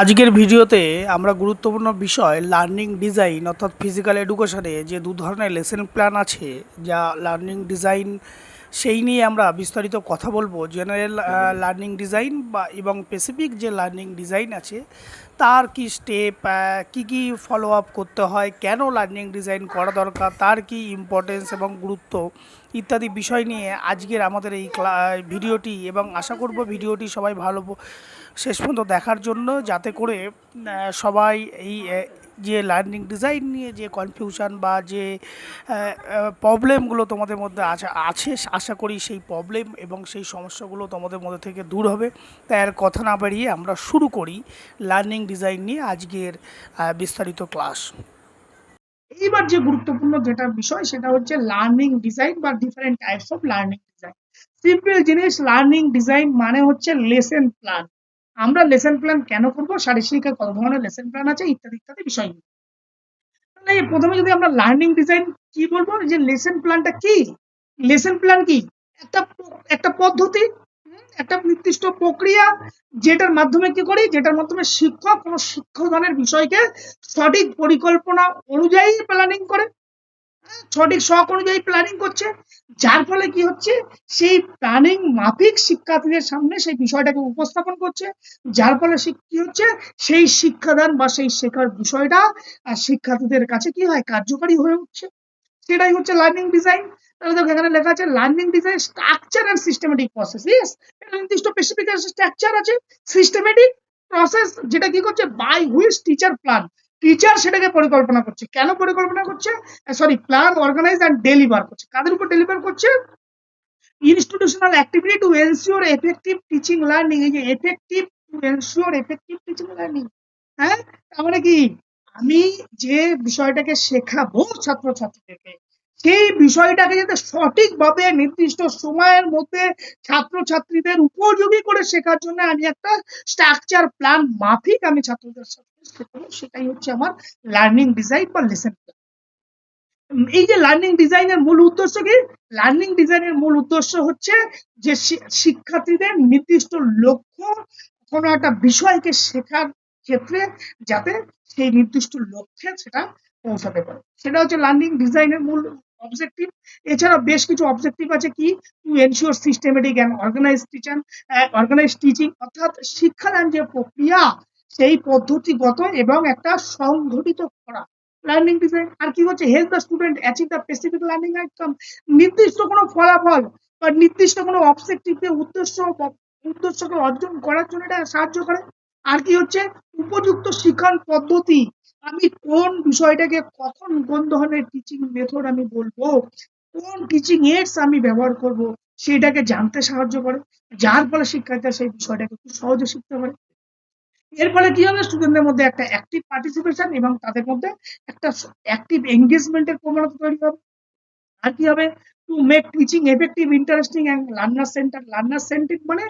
আজকের ভিডিওতে আমরা গুরুত্বপূর্ণ বিষয় লার্নিং ডিজাইন অর্থাৎ ফিজিক্যাল এডুকেশনে যে দু ধরনের লেসন প্ল্যান আছে, যা লার্নিং ডিজাইন সেই নিয়ে আমরা বিস্তারিত কথা বলব। জেনারেল লার্নিং ডিজাইন বা এবং স্পেসিফিক যে লার্নিং ডিজাইন আছে তার কি স্টেপ কি কি ফলো আপ করতে হয় কেন লার্নিং ডিজাইন করা দরকার তার কি ইম্পর্টেন্স এবং গুরুত্ব ইত্যাদি বিষয় নিয়ে আজকের আমাদের এই ভিডিওটি এবং আশা করব ভিডিওটি সবাই ভালো শেষ পর্যন্ত দেখার জন্য যাতে করে সবাই এই যে লার্নিং ডিজাইন নিয়ে যে কনফিউশন বা যে প্রবলেমগুলো তোমাদের মধ্যে আছে আছে, আশা করি সেই প্রবলেম এবং সেই সমস্যাগুলো তোমাদের মধ্যে থেকে দূর হবে। তাই আর কথা না বাড়িয়ে আমরা শুরু করি লার্নিং ডিজাইন নিয়ে আজকের বিস্তারিত ক্লাস এইবার যে গুরুত্বপূর্ণ যেটা বিষয় সেটা হচ্ছে লার্নিং ডিজাইন বা different types of learning design simple জিনিস লার্নিং ডিজাইন মানে হচ্ছে লেসন প্ল্যান আমরা লেসন প্ল্যান কেন করব? শারীরিক কত ধরনের লেসন প্ল্যান আছে? ইত্যাদি ইত্যাদি বিষয়গুলো তাহলে প্রথমে যদি আমরা লার্নিং ডিজাইন কি বলব? যে লেসন প্ল্যানটা কি? লেসন প্ল্যান কি? একটা একটা পদ্ধতি একটা নির্দিষ্ট প্রক্রিয়া যেটার মাধ্যমে কি করি? যেটার মাধ্যমে শিক্ষক কোনো শিক্ষাদানের বিষয়কে সঠিক পরিকল্পনা অনুযায়ী প্ল্যানিং করে। সঠিক শখ অনুযায়ী প্ল্যানিং করছে। যার ফলে কি হচ্ছে? সেই প্ল্যানিং মাফিক শিক্ষার্থীদের সামনে সেই বিষয়টাকে উপস্থাপন করছে। যার ফলে কি হচ্ছে? সেই শিক্ষাদান বা সেই শেখার বিষয়টা শিক্ষার্থীদের কাছে কি হয়? কার্যকারী হয়ে উঠছে। সেটাই হচ্ছে লার্নিং ডিজাইন তাহলে দেখো এখানে লেখা আছে learning design structure and systematic process yes এটা নির্দিষ্ট স্পেসিফিক স্ট্রাকচার আছে। সিস্টেমেটিক প্রসেস যেটা কি করছে? By which teacher plan teacher সেটাকে পরিকল্পনা করছে। কেন পরিকল্পনা করছে? Sorry plan organise and deliver করছে। কাদের উপর ডেলিভার করছে? Institutional activity to ensure effective teaching learning এই যে effective to ensure effective teaching learning হ্যাঁ? তার মানে কি? আমি যে বিষয়টাকে শেখাবো ছাত্রছাত্রীদেরকে সেই বিষয়টাকে যাতে সঠিকভাবে নির্দিষ্ট সময়ের মধ্যে ছাত্রছাত্রীদের উপযোগী করে শেখার জন্য আমি একটা স্ট্রাকচার প্ল্যান মাফিক আমি ছাত্রদের সাথে সেটাই হচ্ছে আমার লার্নিং ডিজাইন বা লেসন এই যে লার্নিং ডিজাইনের মূল উদ্দেশ্য কি? লার্নিং ডিজাইনের মূল উদ্দেশ্য হচ্ছে যে শিক্ষার্থীদের নির্দিষ্ট লক্ষ্য, কোনো একটা বিষয়কে শেখার ক্ষেত্রে যাতে সেই নির্দিষ্ট লক্ষ্যে সেটা পৌঁছাতে পারে। সেটা হচ্ছে লার্নিং ডিজাইনের মূল অবজেক্টিভ এছাড়া বেশ কিছু অবজেক্টিভ আছে কি? To ensure systematic and organise teacher organise teaching অর্থাৎ শিক্ষাদান যে প্রক্রিয়া, সেই পদ্ধতিগত এবং একটা সংঘটিত করা। লার্নিং ডিজাইন আর কি হচ্ছে? Help the student achieve the specific learning outcome নির্দিষ্ট কোনো ফলাফল বা নির্দিষ্ট কোনো অবজেক্টিভকে উদ্দেশ্য উদ্দেশ্যকে অর্জন করার জন্য এটা সাহায্য করে। আর কি হচ্ছে? উপযুক্ত শিক্ষণ পদ্ধতি আমি কোন বিষয়টাকে কখন কোন ধরনের টিচিং মেথড আমি বলব? কোন টিচিং এইডস আমি ব্যবহার করব? সেটাকে জানতে সাহায্য করে। যার ফলে শিক্ষার্থীরা সেই বিষয়টাকে খুব সহজে শিখতে পারে। এর ফলে কি হবে? স্টুডেন্টদের মধ্যে একটা অ্যাক্টিভ পার্টিসিপেশন এবং তাদের মধ্যে একটা অ্যাক্টিভ এঙ্গেজমেন্টের প্রবণতা তৈরি হবে। আর কি হবে? To make teaching effective interesting and learner center learner centric মানে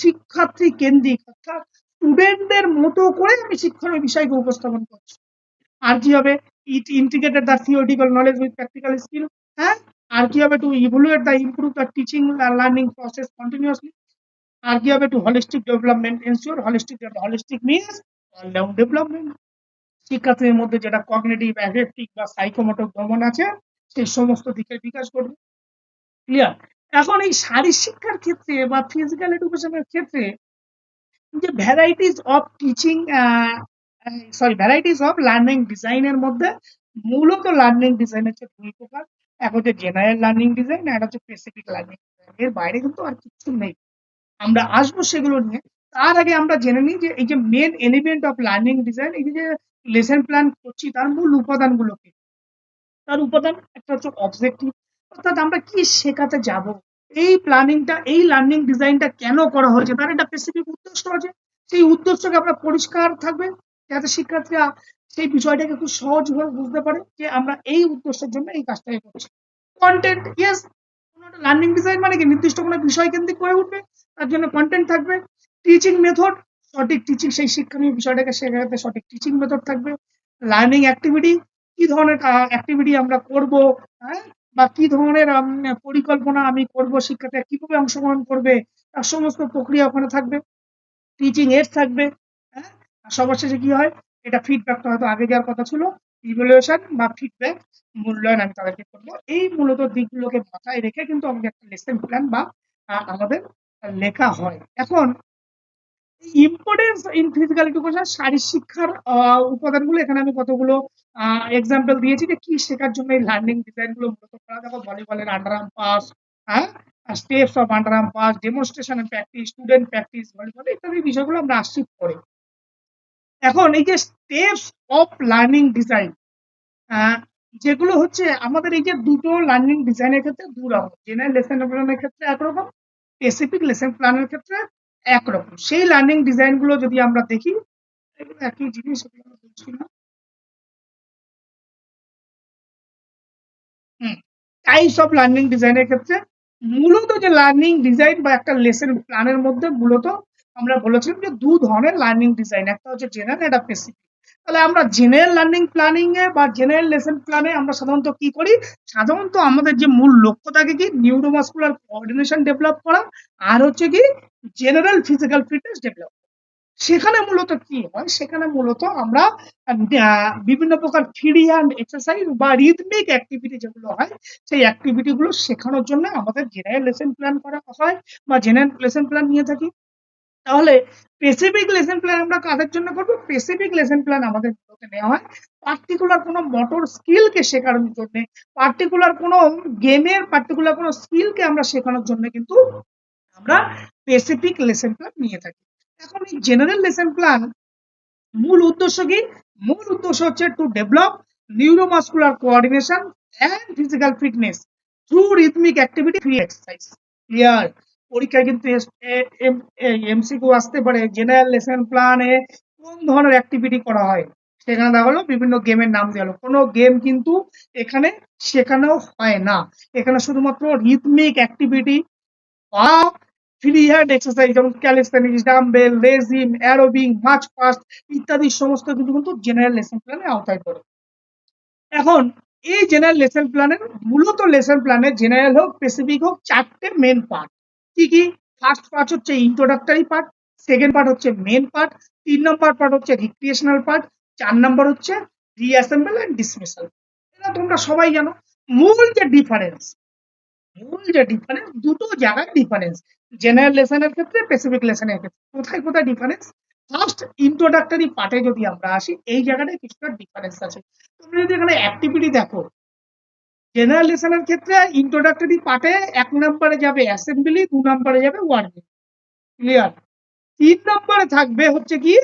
শিক্ষার্থী কেন্দ্রিক অর্থাৎ স্টুডেন্টদের মতো করে আমি শিক্ষণের বিষয়কে উপস্থাপন করছি। আর কি হবে? It integrated the theoretical knowledge with practical skill হ্যাঁ? আর কি হবে? To evaluate the improve the teaching learning process continuously আর কি হবে? To holistic development ensure holistic holistic means all round development শিক্ষার্থীদের মধ্যে যেটা কগনেটিভ অ্যাফেক্টিভ বা সাইকোমোটর দমন আছে সেই সমস্ত দিকের বিকাশ করবে ক্লিয়ার এখন এই শারীর শিক্ষার ক্ষেত্রে বা ফিজিক্যাল এডুকেশনের ক্ষেত্রে যে varieties of teaching sorry varieties of learning ডিজাইনের মধ্যে মূলত লার্নিং ডিজাইন হচ্ছে দুই প্রকার এক হচ্ছে জেনারেল লার্নিং ডিজাইন আর হচ্ছে স্পেসিফিক লার্নিং ডিজাইন এর বাইরে কিন্তু আর কিছু নেই। আমরা আসব সেগুলো নিয়ে। তার আগে আমরা জেনে নিই যে এই যে main element of learning design এই যে লেসন প্ল্যান করছি, তার মূল উপাদানগুলো কি? তার উপাদান একটা হচ্ছে অবজেক্টিভ অর্থাৎ আমরা কি শেখাতে যাব? এই প্ল্যানিংটা, এই লার্নিং ডিজাইনটা কেন করা হয়েছে? তার একটা স্পেসিফিক উদ্দেশ্য আছে। সেই উদ্দেশ্যকে আমরা পরিষ্কার থাকবে, যাতে শিক্ষার্থীরা সেই বিষয়টাকে খুব সহজভাবে বুঝতে পারে যে আমরা এই উদ্দেশ্যের জন্য এই কাজটাই করছি। কন্টেন্ট ইয়েস কোনো লার্নিং ডিজাইন মানে কি? নির্দিষ্ট কোনো বিষয় কেন্দ্রিক করে উঠবে, তার জন্য কন্টেন্ট থাকবে। টিচিং মেথড সঠিক টিচিং সেই শিক্ষণীয় বিষয়টাকে শেখাতে সঠিক টিচিং মেথড থাকবে। লার্নিং অ্যাক্টিভিটি কি ধরনের অ্যাক্টিভিটি আমরা করব হ্যাঁ? বা কি ধরনের পরিকল্পনা আমি করব শিক্ষার্থীরা কীভাবে অংশগ্রহণ করবে, তার সমস্ত প্রক্রিয়া ওখানে থাকবে টিচিং এডস থাকবে হ্যাঁ? আর সবার শেষে কি হয়? এটা ফিডব্যাকটা হয়তো আগে যাওয়ার কথা ছিল ইভ্যালুয়েশন বা ফিডব্যাক মূল্যায়ন আমি তাদেরকে করব। এই মূলত দিকগুলোকে মাথায় রেখে কিন্তু আমাদের একটা লেসন প্ল্যান বা আমাদের লেখা হয়। এখন ইম্পর্টেন্স ইন ফিজিক্যাল এডুকেশন শারীর শিক্ষার উপাদানগুলো, এখানে আমি কতগুলো এক্সাম্পল দিয়েছি যে কি শেখার জন্য এই লার্নিং ডিজাইনগুলো মূলত করা দেখো ভলিবলের আন্ডারআর্ম পাস হ্যাঁ? Steps of underarm pass demonstration practice student practice volleyball ইত্যাদি বিষয়গুলো আমরা আসছি পরে। এখন এই যে স্টেপস অফ লার্নিং ডিজাইন যেগুলো হচ্ছে আমাদের এই যে দুটো লার্নিং ডিজাইনের ক্ষেত্রে দু রকম। জেনারেল লেসন প্ল্যানের ক্ষেত্রে একরকম স্পেসিফিক লেসন প্ল্যানের ক্ষেত্রে একরকম। সেই লার্নিং ডিজাইনগুলো যদি আমরা দেখি একই জিনিস আমরা টাইপস অফ লার্নিং ডিজাইনের ক্ষেত্রে মূলত যে লার্নিং ডিজাইন বা একটা লেসন প্ল্যানের মধ্যে মূলত আমরা বলেছিলাম যে দু ধরনের লার্নিং ডিজাইন একটা হচ্ছে জেনারেল একটা স্পেসিফিক তাহলে আমরা জেনারেল লার্নিং প্ল্যানিং এ বা জেনারেল লেসন প্ল্যানে আমরা সাধারণত কি করি? সাধারণত আমাদের যে মূল লক্ষ্য থাকে কি? নিউরোমাসকুলার কোঅর্ডিনেশন ডেভেলপ করা আর হচ্ছে কি জেনারেল ফিজিক্যাল ফিটনেস ডেভেলপ সেখানে মূলত কি হয়? সেখানে মূলত আমরা বিভিন্ন প্রকার ফ্রি অ্যান্ড এক্সারসাইজ বা রিদমিক অ্যাক্টিভিটি যেগুলো হয়, সেই অ্যাক্টিভিটিগুলো শেখানোর জন্য আমাদের জেনারেল লেসন প্ল্যান করা হয় বা জেনারেল লেসন প্ল্যান নিয়ে থাকি। তাহলে স্পেসিফিক লেসন প্ল্যান আমরা কাদের জন্য করব? স্পেসিফিক লেসন প্ল্যান আমাদের মূলত নেওয়া হয়। পার্টিকুলার কোনো মোটর স্কিলকে শেখানোর জন্য পার্টিকুলার কোনো গেমের পার্টিকুলার কোনো স্কিলকে আমরা শেখানোর জন্য কিন্তু আমরা স্পেসিফিক লেসন প্ল্যান নিয়ে থাকি। এখন এই জেনারেল লেসন প্ল্যান মূল উদ্দেশ্য কি? মূল উদ্দেশ্য হচ্ছে to develop neuromuscular coordination and physical fitness through rhythmic activity free exercise clear পরীক্ষায় কিন্তু এমসিকিউ আসতে পারে জেনারেল লেসন প্ল্যানে কোন ধরনের অ্যাক্টিভিটি করা হয়? সেখানে দেখা হলো, বিভিন্ন গেমের নাম দেওয়া হলো। কোনো গেম কিন্তু এখানে শেখানো হয় না। এখানে শুধুমাত্র রিথমিক অ্যাক্টিভিটি বা ফ্রি হ্যান্ড এক্সারসাইজ যেমন calisthenics dumbbell lezim aerobic march past ইত্যাদি সমস্ত কিছু কিন্তু জেনারেল লেসন প্ল্যানের আওতায় পড়ে। এখন এই জেনারেল লেসন প্ল্যানের মূলত লেসন প্ল্যানে জেনারেল হোক স্পেসিফিক হোক, চারটে মেন পার্ট কি কি? ফার্স্ট পার্ট হচ্ছে ইন্ট্রোডাক্টরি পার্ট সেকেন্ড পার্ট হচ্ছে মেন পার্ট তিন নম্বর পার্ট হচ্ছে রিক্রিয়েশনাল পার্ট চার নম্বর হচ্ছে রিঅ্যাসেম্বল অ্যান্ড ডিসমিসাল এটা তোমরা সবাই জানো, মূল যে ডিফারেন্স মূল যে ডিফারেন্স দুটো জায়গায় ডিফারেন্স জেনারেল লেসনের ক্ষেত্রে স্পেসিফিক লেসনের ক্ষেত্রে। কোথায় কোথায় ডিফারেন্স ফার্স্ট ইন্ট্রোডাক্টরি পার্টে যদি আমরা আসি, এই জায়গাটায় কিছুটা ডিফারেন্স আছে। তোমরা যদি এখানে অ্যাক্টিভিটি দেখো জেনারেল লেসনের ক্ষেত্রে ইন্ট্রোডাক্টরি পার্টে এক নম্বরে যাবে অ্যাসেম্বলি দু নম্বরে যাবে ওয়ার্মিং ক্লিয়ার তিন নম্বরে থাকবে হচ্ছে কি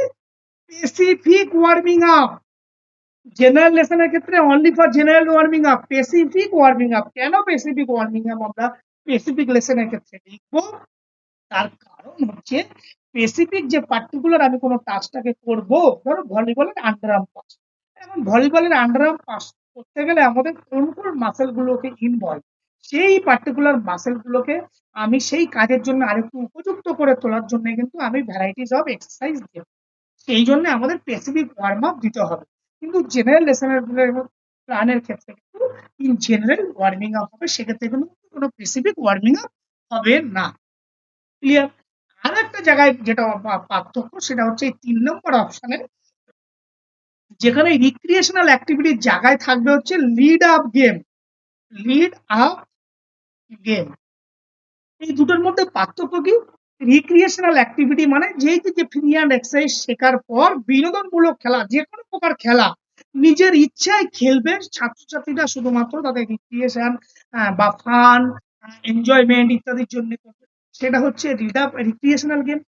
স্পেসিফিক ওয়ার্মিং আপ জেনারেল লেসনের ক্ষেত্রে only for general warming up specific warming up কেন স্পেসিফিক ওয়ার্মিং আপ আমরা স্পেসিফিক লেসনের ক্ষেত্রে লিখব? তার কারণ হচ্ছে স্পেসিফিক যে পার্টিকুলার আমি কোনো টাচটাকে করব, ধরো ভলিবলের আন্ডার আন্ডারআর্ম পাস এখন ভলিবলের আন্ডারআর্ম পাস করতে গেলে আমাদের কোন কোন মাসেল গুলোকে ইনভলভ সেই পার্টিকুলার মাসেল গুলোকে আমি সেই কাজের জন্য আরেকটু উপযুক্ত করে তোলার জন্য কিন্তু আমি ভ্যারাইটিস অফ এক্সারসাইজ দেব সেই জন্য আমাদের স্পেসিফিক ওয়ার্ম আপ দিতে হবে। কিন্তু জেনারেল লেসনের প্ল্যানের ক্ষেত্রে কিন্তু ইন জেনারেল ওয়ার্মিং আপ হবে, সেক্ষেত্রে কিন্তু কোনো স্পেসিফিক ওয়ার্মিং আপ হবে না। ক্লিয়ার আর একটা জায়গায় যেটা পার্থক্য সেটা হচ্ছে এই তিন নম্বর অপশনে যেখানে রিক্রিয়েশনাল অ্যাক্টিভিটির জায়গায় থাকবে হচ্ছে lead up game lead up game এই দুটোর মধ্যে পার্থক্য কি? রিক্রিয়েশনাল অ্যাক্টিভিটি মানে যেই যে ফ্রি অ্যান্ড এক্সারসাইজ শেখার পর বিনোদনমূলক খেলা যে কোনো প্রকার খেলা, নিজের ইচ্ছায় খেলবে ছাত্রছাত্রীরা শুধুমাত্র তাদের রিক্রিয়েশন বা ফান এনজয়মেন্ট ইত্যাদির জন্য সেটা হচ্ছে lead up recreational game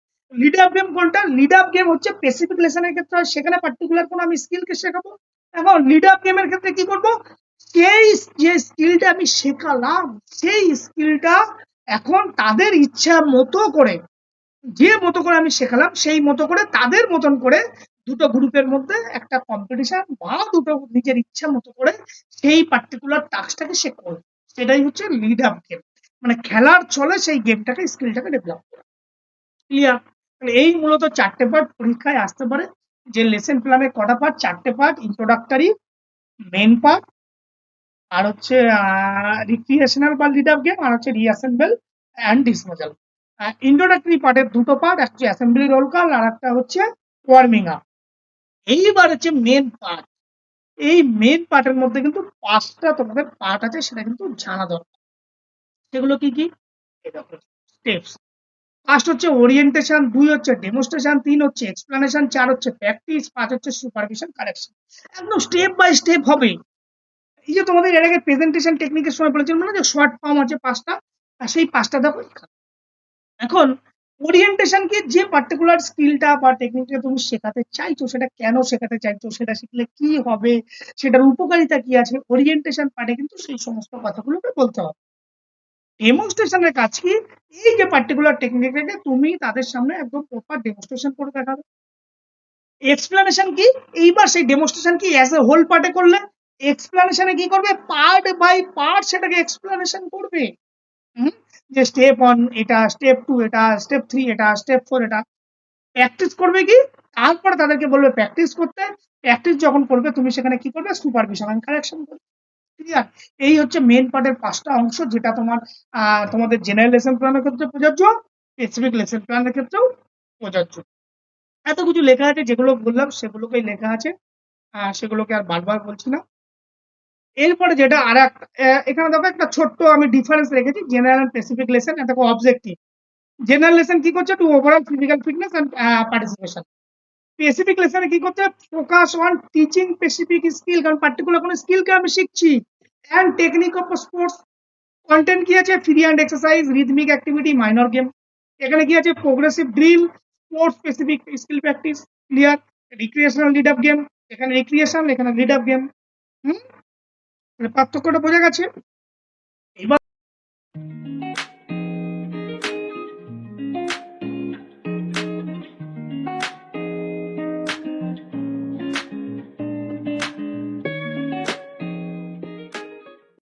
lead up game কোনটা? লিড আপ গেম হচ্ছে স্পেসিফিক লেসনের ক্ষেত্রে। সেখানে পার্টিকুলার কোনো আমি স্কিলকে শেখাবো? এখন লিড আপ গেমের ক্ষেত্রে কি করব? সেই যে স্কিলটা আমি শেখালাম, সেই স্কিলটা এখন তাদের ইচ্ছা মতো করে, যে মতো করে আমি শেখালাম, সেই মতো করে তাদের মতন করে দুটো গ্রুপের মধ্যে একটা কম্পিটিশন বা দুটো নিজের ইচ্ছা মতো করে সেই পার্টিকুলার টাস্কটাকে সে করবে সেটাই হচ্ছে লিড আপ গেম মানে খেলার চলে সেই গেমটাকে স্কিলটাকে ডেভেলপ করা। ক্লিয়ার এই মূলত চারটে পার্ট পরীক্ষায় আসতে পারে। যে লেসেন প্ল্যানের কটা পার্ট চারটে পার্ট ইন্ট্রোডাক্টরি মেন পার্ট আর হচ্ছে রিক্রিয়েশনাল বা লিড আপ গেম আর হচ্ছে রিঅ্যাসেম্বল অ্যান্ড ডিসমেজাল ইন্ট্রোডাক্টরি পার্টের দুটো পার্ট একটা হচ্ছে অ্যাসেম্বলি রোল কল আর একটা হচ্ছে ওয়ার্মিং আপ এইবার হচ্ছে মেন পার্ট এই মেন পার্টের মধ্যে কিন্তু পাঁচটা তোমাদের পার্ট আছে, সেটা কিন্তু জানা দরকার। সেগুলো কি কি? স্টেপস ফার্স্ট হচ্ছে ওরিয়েন্টেশন দুই হচ্ছে ডেমোস্ট্রেশন তিন হচ্ছে এক্সপ্লানেশন চার হচ্ছে প্র্যাকটিস পাঁচ হচ্ছে সুপারভিশন কারেকশন একদম স্টেপ বাই স্টেপ হবে। এই যে তোমাদের এর আগে প্রেজেন্টেশন টেকনিকের সময় বলেছিলাম না যে শর্ট ফর্ম আছে পাঁচটা, আর সেই পাঁচটা দেখো এখানে। এখন ওরিয়েন্টেশন কি যে পার্টিকুলার স্কিলটা বা টেকনিকটা তুমি শেখাতে চাইছো, সেটা কেন শেখাতে চাইছো, সেটা শিখলে কি হবে, সেটার উপকারিতা কি আছে ওরিয়েন্টেশন পার্টে কিন্তু সেই সমস্ত কথাগুলোকে বলতে হবে। ডেমনস্ট্রেশনের কাজ কি? এই যে পার্টিকুলার টেকনিকটাকে তুমি তাদের সামনে একদম প্রপার ডেমনস্ট্রেশন করে দেখাবে। এক্সপ্লানেশন কি? এইবার সেই ডেমনস্ট্রেশন কি অ্যাজ এ হোল পার্টে করলে? এক্সপ্লানেশনে কি করবে? পার্ট বাই পার্ট সেটাকে এক্সপ্লানেশন করবে? যে স্টেপ ওয়ান এটা স্টেপ টু এটা স্টেপ থ্রি এটা স্টেপ ফোর এটা। প্র্যাকটিস করবে কি? তারপরে তাদেরকে বলবে প্র্যাকটিস করতে। প্র্যাকটিস যখন করবে, তুমি সেখানে কি করবে? সুপারভিশন কারেকশন করবে। ক্লিয়ার এই হচ্ছে মেন পার্টের পাঁচটা অংশ যেটা তোমার তোমাদের জেনারেল লেসন প্ল্যানের ক্ষেত্রে প্রযোজ্য স্পেসিফিক লেসন প্ল্যানের ক্ষেত্রেও প্রযোজ্য। এত কিছু লেখা আছে যেগুলো বললাম, সেগুলোকেই লেখা আছে সেগুলোকে আর বারবার বলছি না। এরপরে যেটা আর এখানে দেখো একটা ছোট্ট আমি ডিফারেন্স রেখেছি জেনারেল স্পেসিফিক লেসন এটা অবজেক্টিভ জেনারেল লেসন কি করছে? To overall physical fitness and participation specific লেসনে কি করছে focus on teaching specific skill কারণ পার্টিকুলার কোনো স্কিলকে আমি শিখছি। And technique of sports content কি আছে? Free and exercise rhythmic activity minor game এখানে কি আছে? Progressive drill sports specific skill practice clear recreational lead up game এখানে রিক্রিয়েশন এখানে লিড আপ গেম হুম? পার্থক্যটা বোঝা গেছে?